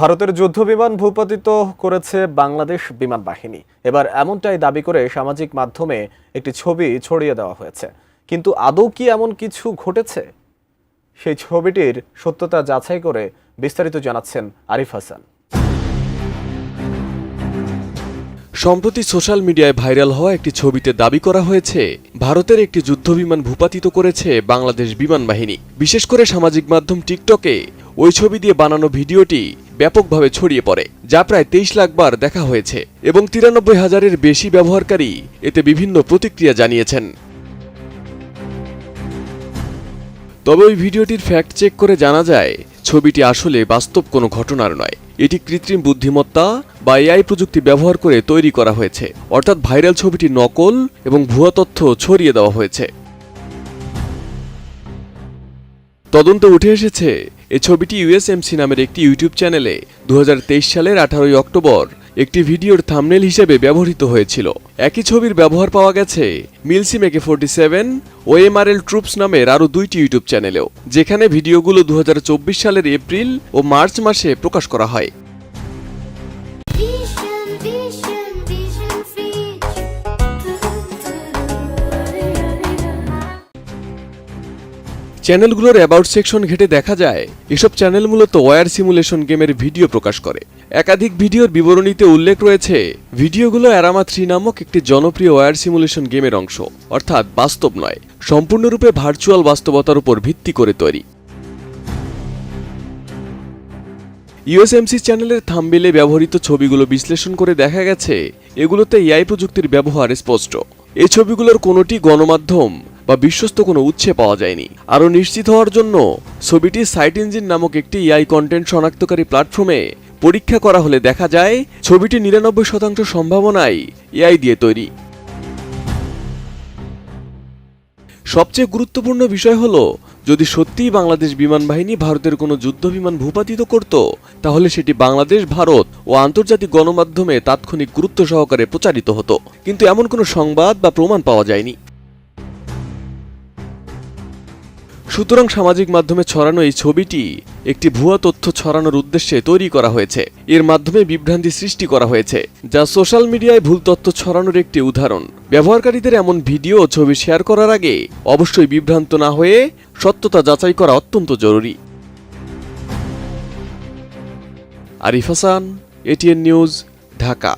ভারতের যুদ্ধ বিমান ভূপাতিত করেছে বাংলাদেশ বিমান বাহিনী। এবার এমনটাই দাবি করে সামাজিক মাধ্যমে একটি ছবি ছড়িয়ে দেওয়া হয়েছে। কিন্তু আদৌ কি এমন কিছু ঘটেছে? সেই ছবিটির সত্যতা যাচাই করে বিস্তারিত জানাচ্ছেন আরিফ হাসান। সম্প্রতি সোশ্যাল মিডিয়ায় ভাইরাল হওয়া একটি ছবিতে দাবি করা হয়েছে, ভারতের একটি যুদ্ধবিমান ভূপাতিত করেছে বাংলাদেশ বিমান বাহিনী। বিশেষ করে সামাজিক মাধ্যম টিকটকে ওই ছবি দিয়ে বানানো ভিডিওটি ব্যাপকভাবে ছড়িয়ে পড়ে, যা প্রায় তেইশ লাখ বার দেখা হয়েছে এবং তিরানব্বই হাজারের বেশি ব্যবহারকারী এতে বিভিন্ন প্রতিক্রিয়া জানিয়েছেন। তবে ওই ভিডিওটির ফ্যাক্ট চেক করে জানা যায়, ছবিটি আসলে বাস্তব কোনো ঘটনার নয়। এটি কৃত্রিম বুদ্ধিমত্তা বা এআই প্রযুক্তি ব্যবহার করে তৈরি করা হয়েছে, অর্থাৎ ভাইরাল ছবিটি নকল এবং ভুয়া তথ্য ছড়িয়ে দেওয়া হয়েছে। তদন্তে উঠে এসেছে এ ছবিটি ইউএসএমসি নামের একটি ইউটিউব চ্যানেলে দু হাজার তেইশ সালের আঠারোই অক্টোবর একটি ভিডিওর থামনেল হিসেবে ব্যবহৃত হয়েছিল। একই ছবির ব্যবহার পাওয়া গেছে মিলসি মেকে ফোরটি সেভেন ও এমআরএল ট্রুপস নামের আরও দুইটি ইউটিউব চ্যানেলেও, যেখানে ভিডিওগুলো দু হাজার চব্বিশ সালের এপ্রিল ও মার্চ মাসে প্রকাশ করা হয়। চ্যানেলগুলোর অ্যাবাউট সেকশন ঘেটে দেখা যায়, এসব চ্যানেল মূলত ওয়ার সিমুলেশন গেমের ভিডিও প্রকাশ করে। একাধিক ভিডিওর বিবরণীতে উল্লেখ রয়েছে, ভিডিওগুলো অ্যারামা থ্রি নামক একটি জনপ্রিয় ওয়ার সিমুলেশন গেমের অংশ, অর্থাৎ বাস্তব নয়, সম্পূর্ণরূপে ভার্চুয়াল বাস্তবতার উপর ভিত্তি করে তৈরি। ইউএসএমসি চ্যানেলের থাম্বেলে ব্যবহৃত ছবিগুলো বিশ্লেষণ করে দেখা গেছে, এগুলোতে এআই প্রযুক্তির ব্যবহার স্পষ্ট। এই ছবিগুলোর কোনোটি গণমাধ্যম বা বিশ্বস্ত কোনো উৎসে পাওয়া যায়নি। আরও নিশ্চিত হওয়ার জন্য ছবিটি সাইট ইঞ্জিন নামক একটি এআই কন্টেন্ট শনাক্তকারী প্ল্যাটফর্মে পরীক্ষা করা হলে দেখা যায়, ছবিটি নিরানব্বই শতাংশ সম্ভাবনায় এআই দিয়ে তৈরি। সবচেয়ে গুরুত্বপূর্ণ বিষয় হলো, যদি সত্যিই বাংলাদেশ বিমান বাহিনী ভারতের কোনো যুদ্ধ বিমান ভূপাতিত করত, তাহলে সেটি বাংলাদেশ, ভারত ও আন্তর্জাতিক গণমাধ্যমে তাৎক্ষণিক গুরুত্ব সহকারে প্রচারিত হতো। কিন্তু এমন কোনো সংবাদ বা প্রমাণ পাওয়া যায়নি। সুতরাং সামাজিক মাধ্যমে ছড়ানো এই ছবিটি একটি ভুয়া তথ্য ছড়ানোর উদ্দেশ্যে তৈরি করা হয়েছে। এর মাধ্যমে বিভ্রান্তি সৃষ্টি করা হয়েছে, যা সোশ্যাল মিডিয়ায় ভুল তথ্য ছড়ানোর একটি উদাহরণ। ব্যবহারকারীদের এমন ভিডিও ও ছবি শেয়ার করার আগে অবশ্যই বিভ্রান্ত না হয়ে সত্যতা যাচাই করা অত্যন্ত জরুরি। Arif Hasan, ATN news, Dhaka.